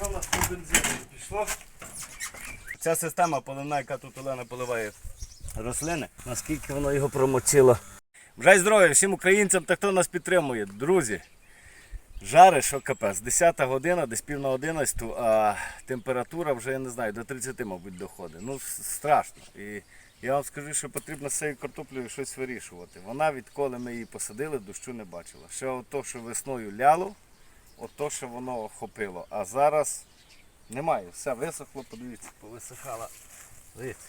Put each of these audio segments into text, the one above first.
Що у нас по бензину пішло? Ця система поливна, яка тут Олена поливає рослини, наскільки воно його промочило. Бажаю здоров'я всім українцям та хто нас підтримує. Друзі, жари, що капець. 10 година, десь пів на 11, а температура вже, я не знаю, до 30, мабуть, доходить. Ну, страшно. І я вам скажу, що потрібно з цією картоплею щось вирішувати. Вона, відколи ми її посадили, дощу не бачила. Ще то, що весною ляло, от то, що воно охопило. А зараз немає. Все висохло, подивіться, повисихала. Дивіться.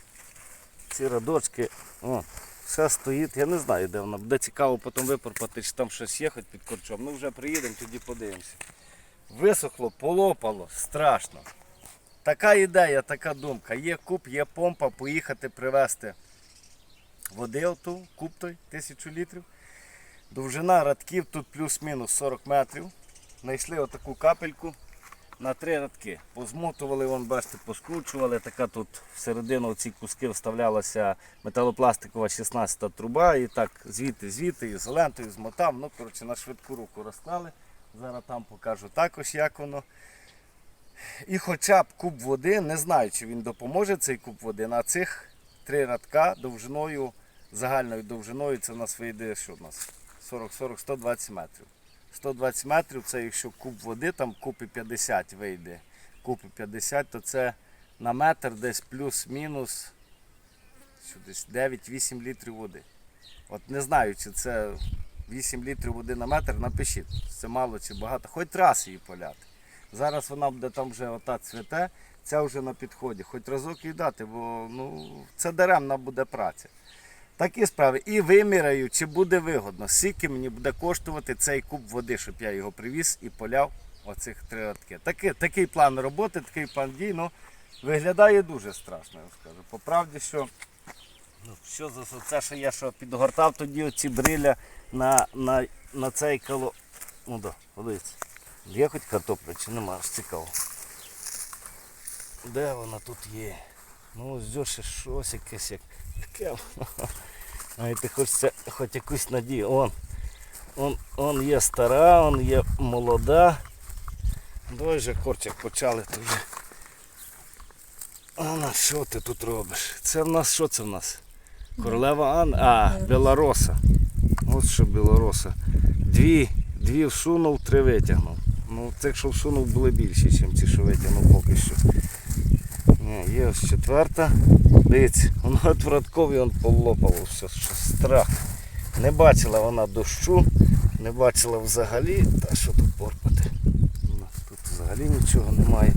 Ці радочки, о, все стоїть. Я не знаю, де вона. Буде цікаво потім випорпати, чи там щось хоч під корчом. Ну вже приїдемо, тоді подивимося. Висохло, полопало, страшно. Така ідея, така думка. Є куб, є помпа, поїхати привезти води оту, куб той, тисячу літрів. Довжина радків тут плюс-мінус 40 метрів. Знайшли отаку капельку на три радки. Позмотували, вон, бачите, поскручували. Така тут всередину ці куски вставлялася металопластикова 16 труба. І так звідти, звідти, і з лентою, змотав. Ну, коротше, на швидку руку розклали. Зараз там покажу також, як воно. І хоча б куб води, не знаю, чи він допоможе цей куб води, на цих три радка довжиною, загальною довжиною, це у нас вийде, що в нас 40-40-120 метрів. 120 метрів це якщо куб води, там куб і 50 вийде. Куб і 50, то це на метр десь плюс-мінус 9-8 літрів води. От не знаю, чи це 8 літрів води на метр, напишіть, це мало чи багато. Хоч раз її поляти. Зараз вона буде там вже ота цвіте, ця вже на підході. Хоч разок їй дати, бо ну, це даремна буде праця. Такі справи. І виміряю, чи буде вигодно, скільки мені буде коштувати цей куб води, щоб я його привіз і поляв оцих три рядки. Такий, такий план роботи, такий план дій, ну, виглядає дуже страшно, я скажу. По правді, що ну, що за це- що я що підгортав тоді оці бриля на, на, на цей коло. Ну да, подивіться. Є хоч картопля чи нема, аж цікаво. Де вона тут є? Ну ось ще щось якесь як. Яке воно. Знаєте, хочеться хоч якусь надію. Он, он, он є стара, он є молода. Давай же корчик почали то вже. Анна, що ти тут робиш? Це в нас що це в нас? Королева Анна? А, Білороса. Ось що білороса. Дві, дві всунув, три витягнув. Ну, цих, що всунув, були більші, ніж ці, що витягнув поки що. Ні, є ось четверта. Дивіться, воно от враткові он полопало все, що страх. Не бачила вона дощу, не бачила взагалі. Та що тут порпати? Тут взагалі нічого немає.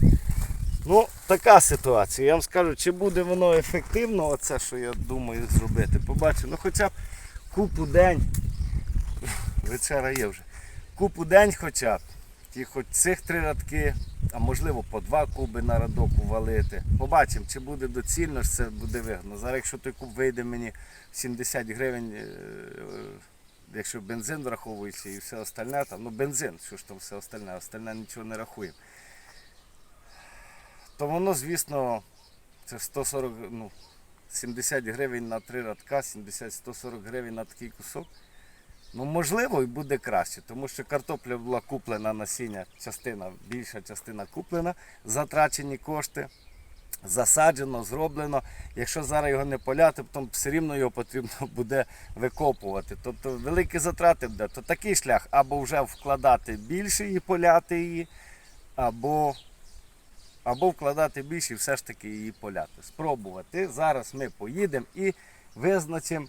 Ну, така ситуація. Я вам скажу, чи буде воно ефективно, оце, що я думаю зробити. Побачу. Ну хоча б купу день. Вечера є вже. Купу день хоча б. Ті хоч цих три радки, а можливо по два куби на радок увалити. Побачимо, чи буде доцільно, чи це буде вигідно. Зараз, якщо той куб вийде мені 70 гривень, е, е, якщо бензин враховується і все остальне, там, ну бензин, що ж там все остальне, остальне нічого не рахуємо. То воно, звісно, це 140, ну, 70 гривень на три радка, 70-140 гривень на такий кусок. Ну, можливо, і буде краще, тому що картопля була куплена насіння, частина, більша частина куплена, затрачені кошти, засаджено, зроблено. Якщо зараз його не поляти, то все рівно його потрібно буде викопувати. Тобто великі затрати буде, то такий шлях або вже вкладати більше і поляти її, або, або вкладати більше і все ж таки її поляти. Спробувати. Зараз ми поїдемо і визначимо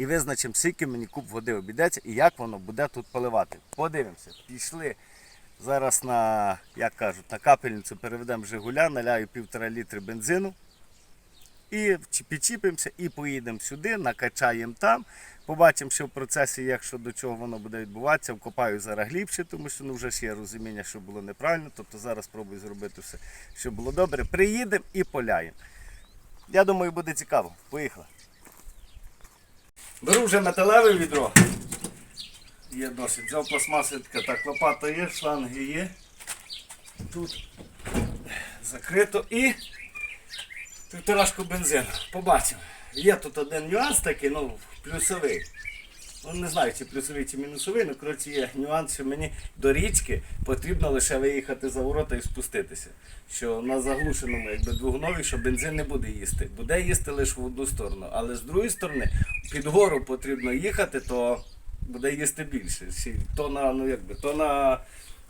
і визначимо, скільки мені куб води обійдеться і як воно буде тут поливати. Подивимося. Пішли зараз на, як кажуть, на капельницю переведемо Жигуля, наляю півтора літри бензину. І підчіпимося і поїдемо сюди, накачаємо там. Побачимо, що в процесі, якщо до чого воно буде відбуватися, вкопаю зараз глибше, тому що ну, вже ж є розуміння, що було неправильно. Тобто зараз спробую зробити все, щоб було добре. Приїдемо і поляємо. Я думаю, буде цікаво. Поїхали. Беру вже металеве відро. Є досить. Взяв пластмасове таке. Так, лопата є, шланги є. Тут закрито і півторашку бензину. Побачимо. Є тут один нюанс такий, ну, плюсовий. Ну не знаю, чи плюсовий, чи мінусовий, ну коротше є нюанс, що мені до річки потрібно лише виїхати за ворота і спуститися. Що на заглушеному, якби двигунові, що бензин не буде їсти. Буде їсти лише в одну сторону. Але з другої сторони, під гору потрібно їхати, то буде їсти більше. Ще То на, ну якби, то на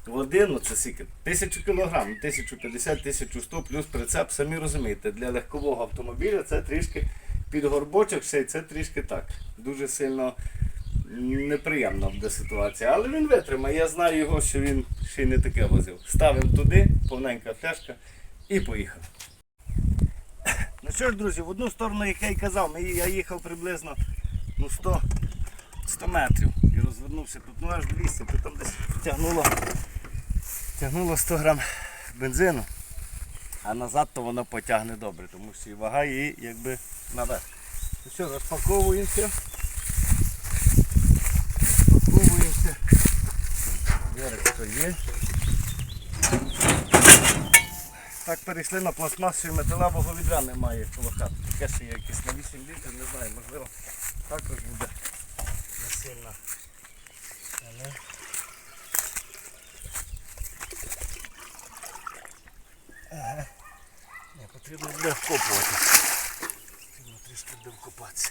води, ну це скільки? Тисячу кілограм, 1050, 1100 плюс прицеп, самі розумієте, для легкового автомобіля це трішки під горбочок, ще це трішки так. Дуже сильно неприємна буде ситуація. Але він витримає. Я знаю його, що він ще й не таке возив. Ставимо туди, повненька тежка і поїхав. Ну що ж, друзі, в одну сторону, як я й казав, я їхав приблизно ну, 100, 100 метрів і розвернувся тут, ну аж 200, тут там десь тягнуло, тягнуло 100 грам бензину, а назад то воно потягне добре, тому що і вага її якби наверх. Ну що, розпаковуємося. Розпаковуємося. Вірочка є. Так перейшли на пластмасу і металевого відра немає колокати. Таке ще є якесь на 8 літрів, не знаю, можливо також буде не сильно. Але... Ага. Не, потрібно буде вкопувати. Потрібно трішки буде вкопатися.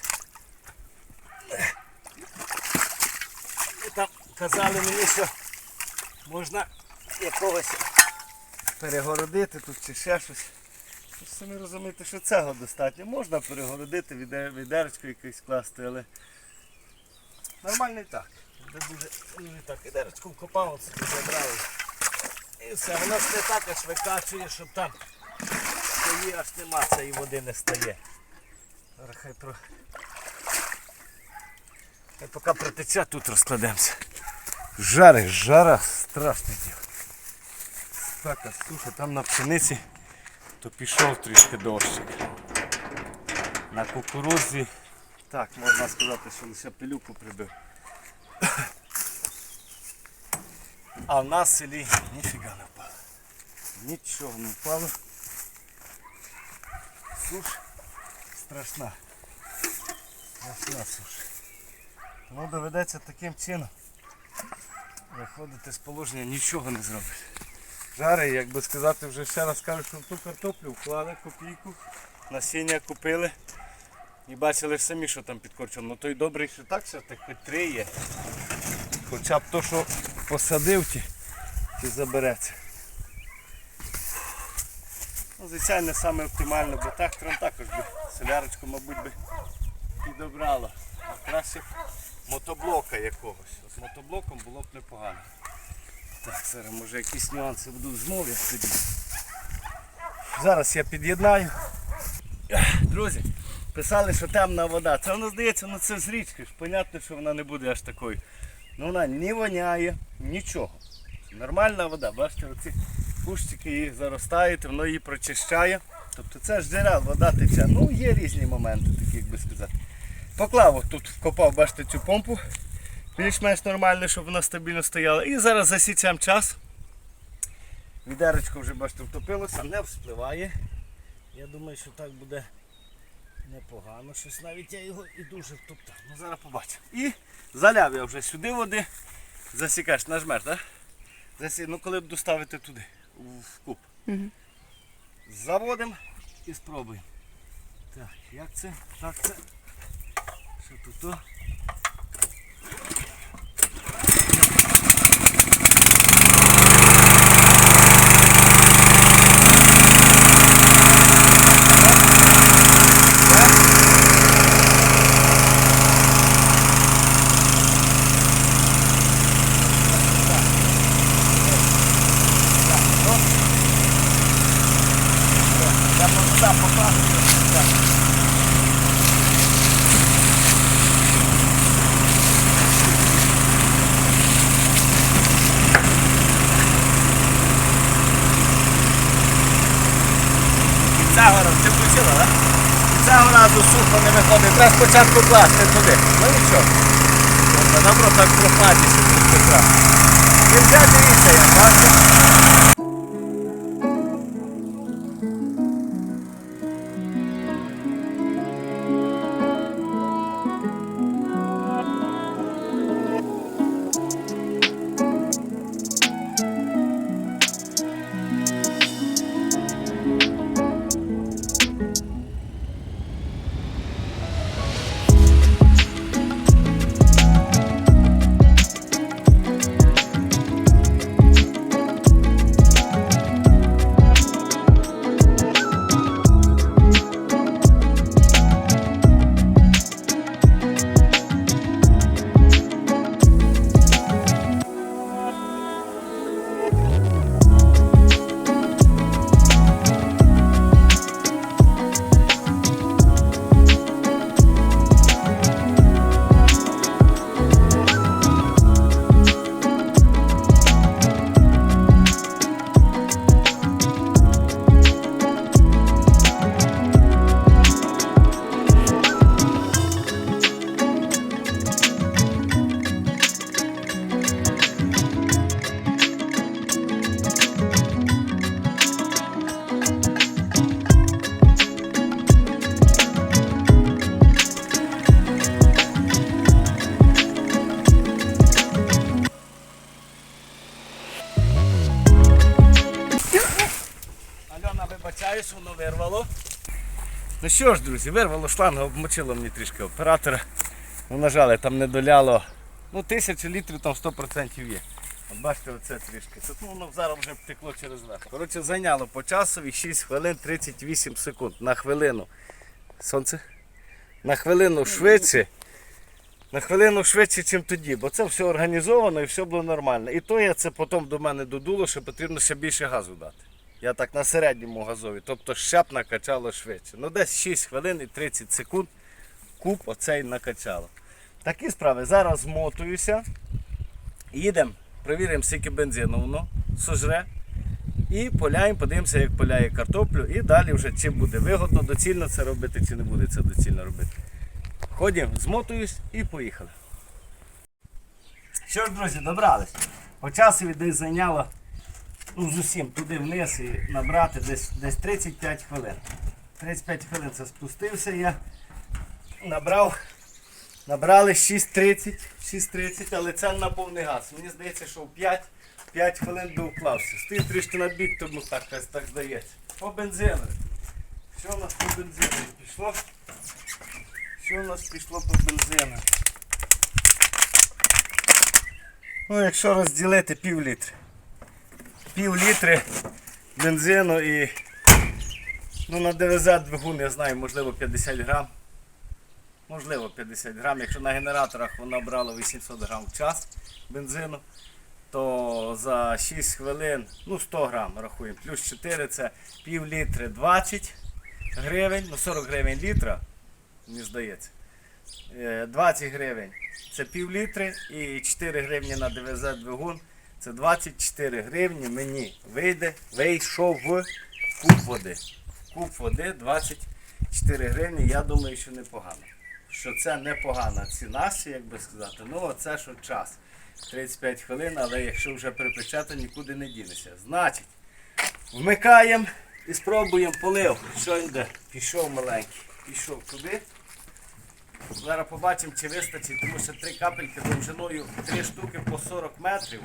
І там казали мені, що можна якогось перегородити тут чи ще щось. Самі розумієте, що цього достатньо. Можна перегородити, віде- відеречко якесь класти, але нормально і так. Буде дуже і так, відеречко вкопав, оце забрали. І все, воно ж не так аж викачує, щоб там стає, аж нема цієї води не стає. Хай про. Хай поки протече, тут розкладемося. Жари, жара, страшне діло. Так, а слухай, там на пшениці то пішов трішки дощик. На кукурудзі, так, можна сказати, що лише пилюку прибив. А в нас селі ніфіга не впало. Нічого не впало. Суш страшна. Страшна суш. Тому доведеться таким чином виходити з положення, нічого не зробиш. Жари, як би сказати, вже ще раз кажу, що ту картоплю вклали копійку, насіння купили. І бачили самі, що там підкорчено. Ну той добрий, що так, що так хоч три є. Хоча б то, що посадив, ті, ті забереться. Ну, звичайно, саме оптимально, бо трактором також би солярочку, мабуть, би підобрало. А краще мотоблока якогось. З мотоблоком було б непогано. Так, зараз може якісь нюанси будуть знову тоді. Зараз я під'єднаю. Друзі, писали, що темна вода. Це воно здається, ну це з річки. ж. Понятно, що вона не буде аж такою. Ну вона не воняє, нічого. Нормальна вода, бачите, оці кущики її заростають, воно її прочищає. Тобто це ж джерел, вода тече. Ну є різні моменти, такі як би сказати. Поклав тут, вкопав, бачите, цю помпу. Більш-менш нормально, щоб вона стабільно стояла. І зараз засічемо час. Відеречко вже бачите втопилося, не вспливає. Я думаю, що так буде непогано. Щось навіть я його і дуже втоптав. Ну зараз побачимо. І заляв я вже сюди води. Засікаєш, нажмеш, так? Засі... Ну коли буду ставити туди, в куб. Заводимо і спробуємо. Так, як це? Так це. Що тут? то? Я можу там показувати. Цього включила, так? Цього разу сухо не виходить. Треба спочатку класти туди. Ну нічого. Добре, Добро так прохладніше тут. І взяти їсти, бачите? Що ж, друзі, вирвало шланг, обмочило мені трішки оператора. Ну, на жаль, там не доляло. Ну, тисячу літрів там 100% є. От бачите, оце трішки. Тут ну, воно зараз вже втекло через верх. Коротше, зайняло по часові 6 хвилин 38 секунд на хвилину. Сонце? На хвилину швидше. На хвилину швидше, ніж тоді, бо це все організовано і все було нормально. І то я це потім до мене додуло, що потрібно ще більше газу дати. Я так на середньому газові, тобто ще б накачало швидше. Ну десь 6 хвилин і 30 секунд куб оцей накачало. Такі справи. Зараз змотуюся. Їдемо, перевіримо, скільки бензину воно сожре. І поляємо, подивимося, як поляє картоплю. І далі вже чи буде вигодно, доцільно це робити, чи не буде це доцільно робити. Ходім, змотуюсь і поїхали. Що ж, друзі, добрались. По часові десь зайняло ну, з усім туди вниз і набрати десь, десь 35 хвилин. 35 хвилин це спустився я. Набрав. Набрали 6.30, 6.30, але це на повний газ. Мені здається, що в 5, 5 хвилин би вклався. Стив трішки на бік, тому так, так здається. По бензину. Що у нас по бензину пішло? Що у нас пішло по бензину? Ну, якщо розділити пів літри. Пів літри бензину і ну, на ДВЗ двигун, я знаю, можливо 50 грам. Можливо 50 грам. Якщо на генераторах вона брала 800 грам в час бензину, то за 6 хвилин, ну 100 грам рахуємо, плюс 4 це пів літри 20 гривень, ну 40 гривень літра, мені здається. Е, 20 гривень це пів літри і 4 гривні на ДВЗ двигун. Це 24 гривні мені вийде, вийшов в куб води. В Куб води 24 гривні, я думаю, що непогано. Що це непогана ціна, як би сказати. Ну, оце що час. 35 хвилин, але якщо вже припече, нікуди не дінешся. Значить, вмикаємо і спробуємо полив. Що йде? Пішов маленький. Пішов туди. Зараз побачимо, чи вистачить, тому що три капельки довжиною 3 штуки по 40 метрів.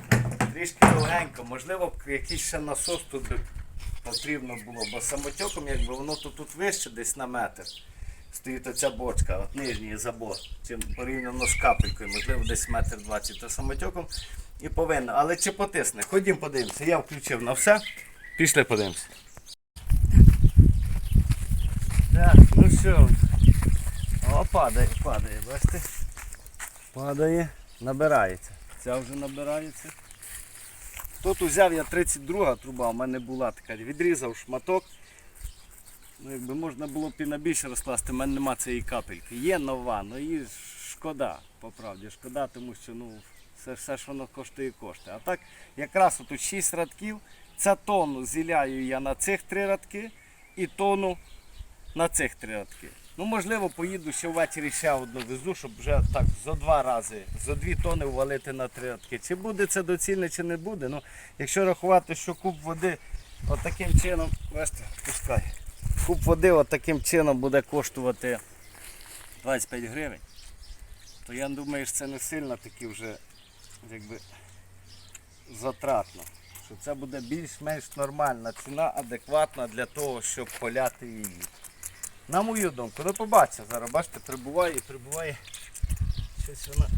Трішки довгенько. Можливо, якийсь ще насос тут потрібно було, бо самотьоком, якби воно тут, тут вище десь на метр. Стоїть оця бочка, от нижній забор, чим порівняно з капелькою, можливо, десь метр 20, то самотьоком і повинно. Але чи потисне? Ходім подивимося. Я включив на все. Пішли подивимося. Так, ну що. О, падає, падає, бачите? Падає, набирається. Ця вже набирається. Тут узяв я 32 труба, у мене була така, відрізав шматок. Ну, якби можна було б і на більше розкласти, в мене нема цієї капельки. Є нова, але її шкода, по правді, шкода, тому що ну, все, все ж воно коштує кошти. А так, якраз тут 6 радків, це тонну зіляю я на цих три радки і тонну на цих три радки. Ну, можливо, поїду ще ввечері ще одну везу, щоб вже так зо два рази, зо дві тони ввалити на три радки. Чи буде це доцільно, чи не буде. Ну, якщо рахувати, що куб води отаким чином, бачите, пускай. Куб води отаким чином буде коштувати 25 гривень, то я думаю, що це не сильно таки вже якби, затратно. Що це буде більш-менш нормальна ціна, адекватна для того, щоб поляти її. На мою думку, ну побачимо зараз, бачите, прибуває і прибуває. Щось вона.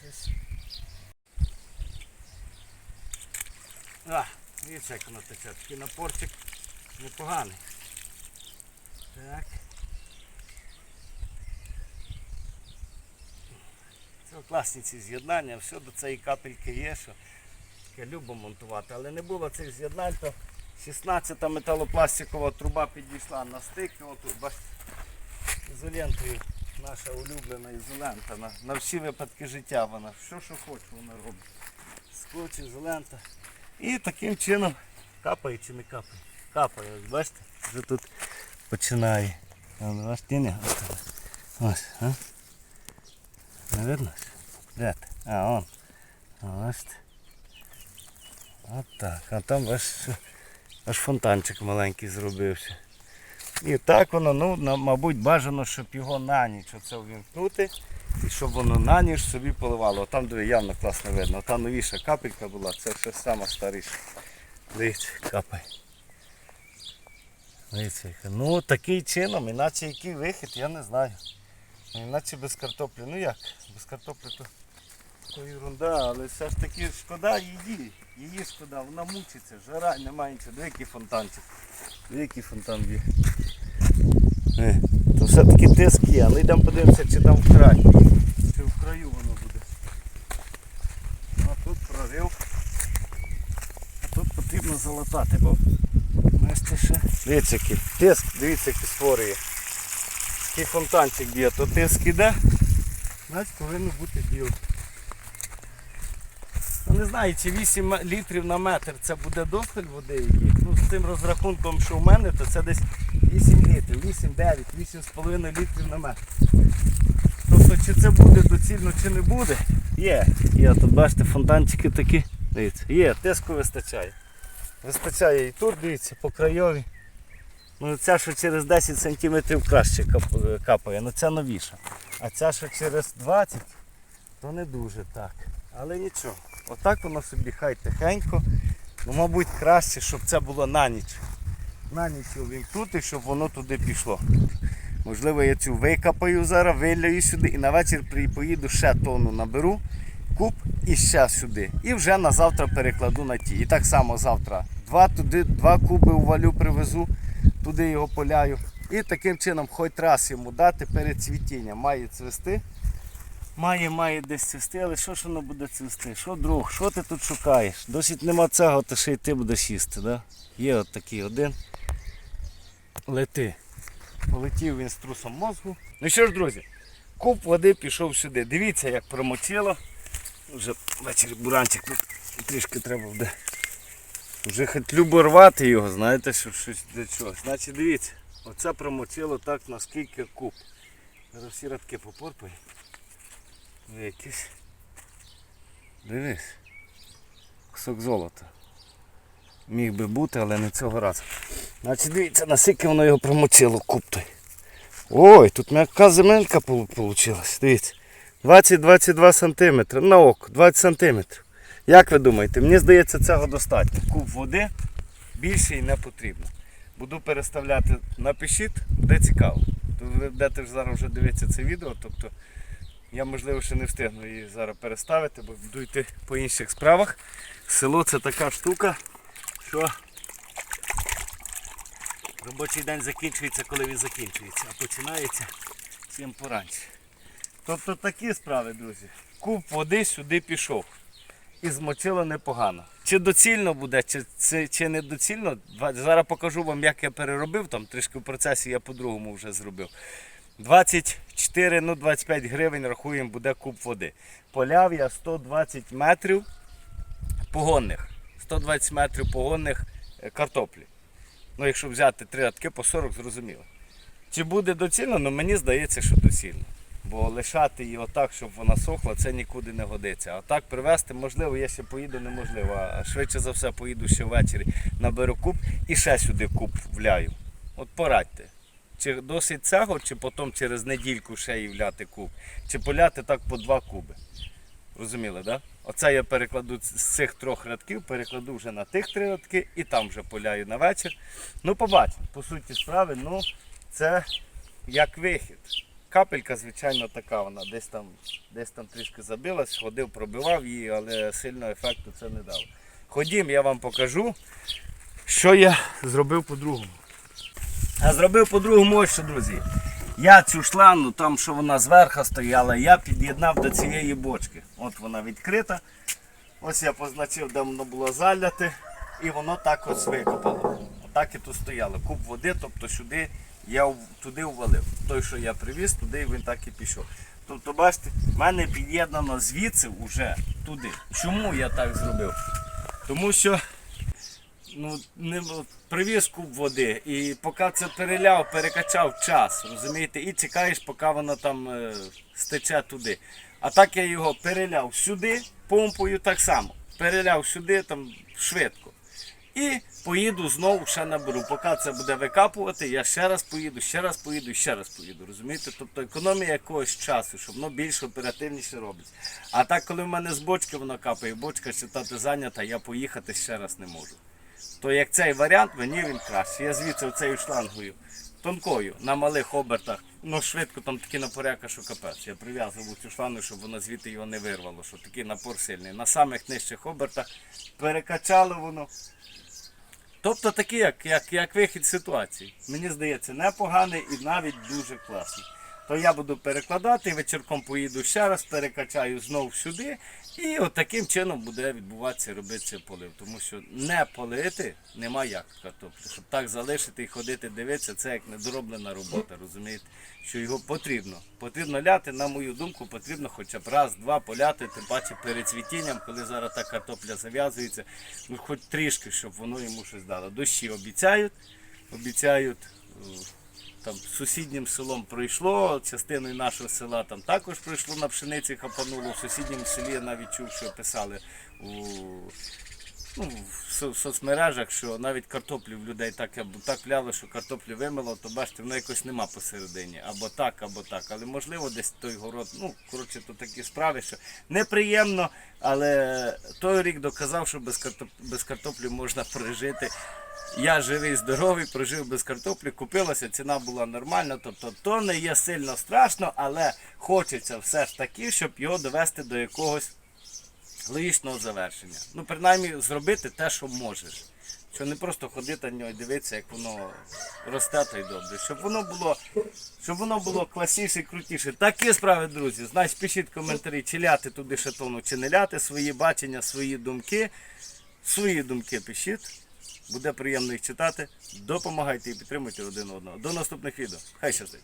Щось. А, дивіться, як воно тече. Такий напорчик непоганий. Так. Це класні ці з'єднання, все до цієї капельки є, що таке любо монтувати, але не було цих з'єднань, то 16 металопластикова труба підійшла на стик, отут ізолентою наша улюблена ізолента. На, на всі випадки життя вона. Що що хоче вона робить. Скотч, ізолента. І таким чином капає чи не капає. Капає, ось бачите, вже тут починає. Бачите, ні? Ось, а? Не видно? Де? А, он. Бачите. От так. А там бачите, аж фонтанчик маленький зробився. І так воно, ну, мабуть, бажано, щоб його на ніч оце увімкнути. І щоб воно на ніч собі поливало. Там диви, явно класно видно. Та новіша капелька була, це ще сама старіша. Дивіться, капає. Дивіться, ну такий чином, іначе який вихід, я не знаю. Іначе без картоплі. Ну як? Без картоплі то, то ерунда, але все ж таки шкода її. Її шкода, вона мучиться, жара, немає нічого. Диви, який фонтанчик. Диви, який фонтан б'є. Е, То все-таки тиск є, але йдемо подивимося, чи там в край. Чи в краю воно буде. А тут прорив. А тут потрібно залатати, бо ще. Дивіться який. Тиск, дивіться, який створює. Такий фонтанчик б'є, то тиск іде, значить повинно бути діло. Не знаю, чи 8 літрів на метр це буде досталь води її. Ну, з тим розрахунком, що в мене, то це десь 8 літрів, 8, 9, 8,5 літрів на метр. Тобто, чи це буде доцільно, чи не буде, є. Є, тут бачите, фонтанчики такі. Дивіться, є, тиску вистачає. Вистачає і тут, дивіться, по крайові. Ну ця, що через 10 см краще капає, ну ця новіша. А ця, що через 20, то не дуже так. Але нічого. Отак воно собі хай тихенько. Ну, мабуть, краще, щоб це було на ніч. На ніч увімкнути, щоб воно туди пішло. Можливо, я цю викапаю зараз, виляю сюди і на вечір поїду ще тонну наберу, куб і ще сюди. І вже на завтра перекладу на ті. І так само завтра два, туди, два куби увалю, привезу, туди його поляю. І таким чином хоч раз йому дати перед цвітінням. Має цвісти. Має, має десь цвісти, але що ж воно буде цвісти? Що друг, що ти тут шукаєш? Досить нема цього, то ще й ти будеш їсти. Да? Є от такий один. Лети. Полетів він з трусом мозку. Ну що ж, друзі, куб води пішов сюди. Дивіться, як промочило. Вже ввечері буранчик тут трішки треба буде. Вже хоч любо рвати його, знаєте, щоб щось для чогось. Значить дивіться, оце промочило так наскільки куб. Зараз всі радки попорпаю. Якісь. Дивись. Кусок золота. Міг би бути, але не цього разу. Значить дивіться, наскільки воно його промочило куб той. Ой, тут м'яка земелька вийшла. Дивіться. 20-22 см на око, 20 см. Як ви думаєте, мені здається, цього достатньо. Куб води більше і не потрібно. Буду переставляти, напишіть, буде цікаво. Ви будете зараз вже дивитися це відео, тобто я можливо ще не встигну її зараз переставити, бо буду йти по інших справах. Село це така штука, що робочий день закінчується, коли він закінчується, а починається чим пораньше. Тобто такі справи, друзі. Куб води сюди пішов. І змочило непогано. Чи доцільно буде, чи, чи, чи не доцільно, зараз покажу вам, як я переробив, там трішки в процесі я по-другому вже зробив. 24, ну 25 гривень рахуємо, буде куб води. Поляв я 120 метрів погонних. 120 метрів погонних е, картоплі. Ну, якщо взяти три рядки по 40, зрозуміло. Чи буде доцільно? Ну мені здається, що доцільно. Бо лишати її отак, щоб вона сохла, це нікуди не годиться. А так привезти, можливо, я ще поїду, неможливо. А швидше за все поїду ще ввечері, наберу куб і ще сюди куб вляю. От порадьте. Чи досить цього, чи потім через недільку ще і вляти куб, чи поляти так по два куби. Розуміли? Да? Оце я перекладу з цих трьох рядків, перекладу вже на тих три рядки і там вже поляю на вечір. Ну, побачимо. По суті справи, ну, це як вихід. Капелька, звичайно, така вона десь там, десь там трішки забилась, ходив, пробивав її, але сильного ефекту це не дало. Ходім, я вам покажу, що я зробив по-другому. А зробив по-другому ось що, друзі. Я цю шлангу, там що вона зверху стояла, я під'єднав до цієї бочки. От вона відкрита. Ось я позначив, де воно було заляте, і воно так ось викопало. Отак і тут стояло. Куб води, тобто сюди я туди ввалив. Той, що я привіз, туди він так і пішов. Тобто, бачите, в мене під'єднано звідси вже туди. Чому я так зробив? Тому що ну, не, привіз води і поки це переляв, перекачав час, розумієте, і чекаєш, поки воно там е, стече туди. А так я його переляв сюди, помпою так само. Переляв сюди там швидко. І поїду знову ще наберу. Поки це буде викапувати, я ще раз поїду, ще раз поїду, ще раз поїду. Розумієте? Тобто економія якогось часу, щоб воно більш оперативніше робиться. А так, коли в мене з бочки воно капає, бочка читати зайнята, я поїхати ще раз не можу. То як цей варіант, мені він краще. Я звідси оцею шлангою тонкою на малих обертах, ну швидко там такі напоряка, що капець. Я прив'язував цю шлангу, щоб воно звідти його не вирвало, що такий напор сильний. На самих нижчих обертах перекачало воно. Тобто такий, як, як, як вихід ситуації. Мені здається, непоганий і навіть дуже класний. То я буду перекладати, вечірком поїду ще раз, перекачаю знову сюди. І от таким чином буде відбуватися робитися полив. Тому що не полити нема як картоплю. Щоб так залишити і ходити дивитися, це як недороблена робота, розумієте? Що його потрібно. Потрібно ляти, на мою думку, потрібно хоча б раз-два поляти, тим паче перед цвітінням, коли зараз та картопля зав'язується, ну хоч трішки, щоб воно йому щось дало. Дощі обіцяють, обіцяють. Там сусіднім селом пройшло, частиною нашого села там також пройшло на пшениці, хапануло. В сусідньому селі я навіть чув, що писали у ну, в соцмережах, що навіть картоплю в людей так, або так вляло, що картоплю вимило, то бачите, воно якось нема посередині. Або так, або так. Але можливо десь той город, ну, коротше, то такі справи, що неприємно, але той рік доказав, що без, картоп... без картоплі можна прожити. Я живий, здоровий, прожив без картоплі, купилася, ціна була нормальна. Тобто то не є сильно страшно, але хочеться все ж таки, щоб його довести до якогось логічного завершення. Ну, принаймні, зробити те, що можеш. Що не просто ходити на нього і дивитися, як воно росте, то й добре. Щоб воно було, щоб воно було класніше і крутіше. Такі справи, друзі. Значить, пишіть коментарі, чи ляти туди шатону, чи не ляти, свої бачення, свої думки. Свої думки пишіть. Буде приємно їх читати. Допомагайте і підтримуйте один одного. До наступних відео. Хай щастить!